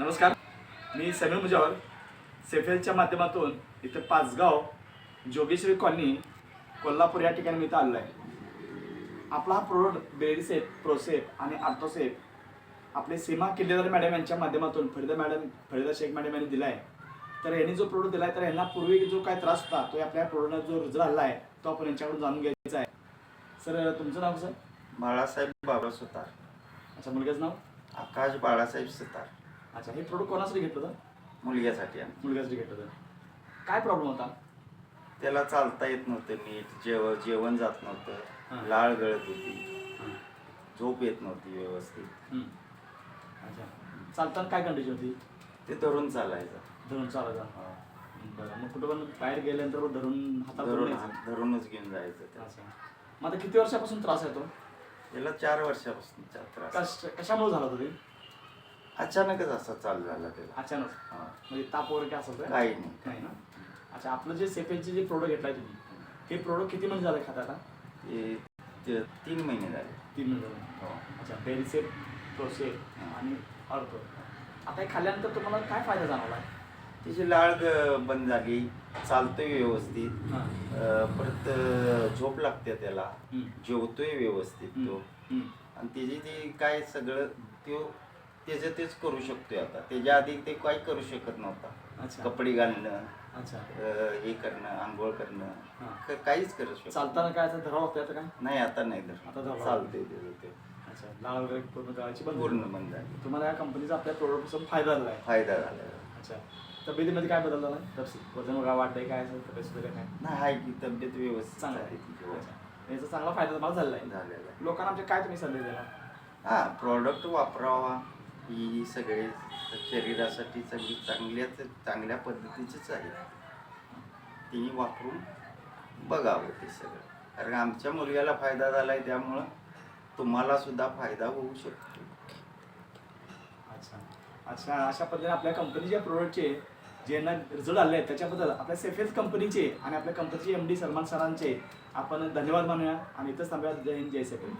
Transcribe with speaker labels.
Speaker 1: नमस्कार. मी समीर मुजावर सेफेलच्या माध्यमातून इथं पाचगाव जोगेश्वरी कॉलनी कोल्हापूर या ठिकाणी मी इथं आलेलो आहे. आपला हा प्रोडक्ट बेरीसेप प्रोसेप आणि आर्थोसेप आपले सीमा किल्लेदार मॅडम यांच्या माध्यमातून फरीदा मॅडम फरीदा शेख मॅडम यांनी दिला आहे तर यांनी जो प्रोडक्ट दिला आहे तर यांना पूर्वी जो काय त्रास होता तो आपल्या प्रोडक्टला जो रिझल्ट आला आहे तो आपण यांच्याकडून जाणून घ्यायचा आहे. सर तुमचं नाव सर?
Speaker 2: बाळासाहेब बाबा सुतार.
Speaker 1: अच्छा मुलग्याचं नाव?
Speaker 2: आकाश बाळासाहेब सुतार.
Speaker 1: अच्छा हे प्रोडक्ट कोणासाठी घेतलं होतं?
Speaker 2: मुलग्यासाठी आम्ही.
Speaker 1: मुलग्यासाठी घेतलं होतं. काय प्रॉब्लेम होता?
Speaker 2: त्याला चालता येत नव्हतं नीट जेव जेवण जात
Speaker 1: हां.
Speaker 2: नव्हतं लाळ गळत होती. झोप येत नव्हती व्यवस्थित.
Speaker 1: हम्म. अच्छा. चालताना काय कंडिशन होती?
Speaker 2: ते धरून चालायचं.
Speaker 1: धरून चालायचा. बरं. मग कुठं पण बाहेर गेल्यानंतर मग धरून हाताला धरून?
Speaker 2: धरूनच घेऊन जायचं त्याला.
Speaker 1: अच्छा. मग आता किती वर्षापासून त्रास येतो
Speaker 2: त्याला चार वर्षापासून चा- त्रास.
Speaker 1: कश कशामुळे झाला होता ते?
Speaker 2: अचानकच असा चालू झाला त्याला.
Speaker 1: अचानक.
Speaker 2: हा.
Speaker 1: म्हणजे ताप वगैरे काय असं
Speaker 2: काही नाही.
Speaker 1: नाही ना? अच्छा आपलं जे सेफेचे जे प्रोडक्ट घेतलाय तुम्ही हे प्रोडक्ट किती महिने झाले खाताला
Speaker 2: ते ते तीन महिने झाले.
Speaker 1: तीन महिने झाले.
Speaker 2: हो.
Speaker 1: अच्छा बेरिसेप प्रोसेप आणि अर्थ. आता हे खाल्ल्यानंतर तुम्हाला काय फायदा जाणवला?
Speaker 2: तिची लाळ ग- बंद झाली चालतोय व्यवस्थित.
Speaker 1: हां.
Speaker 2: अं, परत अं, झोप लागते त्याला.
Speaker 1: हम्म.
Speaker 2: जेवतोय व्यवस्थित तो.
Speaker 1: हम्म.
Speaker 2: आणि त्याची ती काय सगळं तो त्याचं तेच करू शकतोय आता. त्याच्या आधी ते काही करू शकत नव्हता.
Speaker 1: अच्छा.
Speaker 2: कपडे घालणं
Speaker 1: अच्छा.
Speaker 2: हे करणं आंघोळ करणं. क- काहीच करू शकत
Speaker 1: चालताना काय असं धरावं लागतं आता काय?
Speaker 2: नाही आता नाही
Speaker 1: आता
Speaker 2: तर
Speaker 1: धरावं.
Speaker 2: चालतंय त्याचं ते.
Speaker 1: अच्छा. वगैरे पूर्ण बंद
Speaker 2: पूर्ण बंद झाली.
Speaker 1: तुम्हाला या कंपनीचा आपल्या प्रोडक्टपासून फायदा झाला आहे.
Speaker 2: फायदा झाला
Speaker 1: अच्छा. तब्येतीमध्ये काय बदल झाला तब्येत वजन वगैरे वाढतंय काय? असेल तब्येत वगैरे काय?
Speaker 2: नाही आहे की तब्येत व्यवस्थित
Speaker 1: चांगलं
Speaker 2: आहे.
Speaker 1: आहे.
Speaker 2: तिची. हो.
Speaker 1: याचा चांगला फायदा तुम्हाला झालेला आहे.
Speaker 2: झालेला आहे.
Speaker 1: लोकांना आमच्या काय तुम्ही सल्ले द्याला?
Speaker 2: हा प्रॉडक्ट वापरावा. ही सगळे शरीरासाठी सगळी चांगल्याच चांगल्या पद्धतीचीच आहे ती वापरून बघावं ते सगळं. कारण आमच्या मुलग्याला फायदा झाला आहे त्यामुळं तुम्हाला सुद्धा फायदा होऊ शकतो.
Speaker 1: अच्छा. अच्छा अशा पद्धतीने आपल्या कंपनीच्या प्रोडक्टचे जे ना रिझल्ट आले आहेत त्याच्याबद्दल आपल्या सेफेस कंपनीचे आणि आपल्या कंपनीचे एम डी सलमान सरांचे आपण धन्यवाद मानूया. आणि इथंच थांबूया. जय हिंद जय सेफेल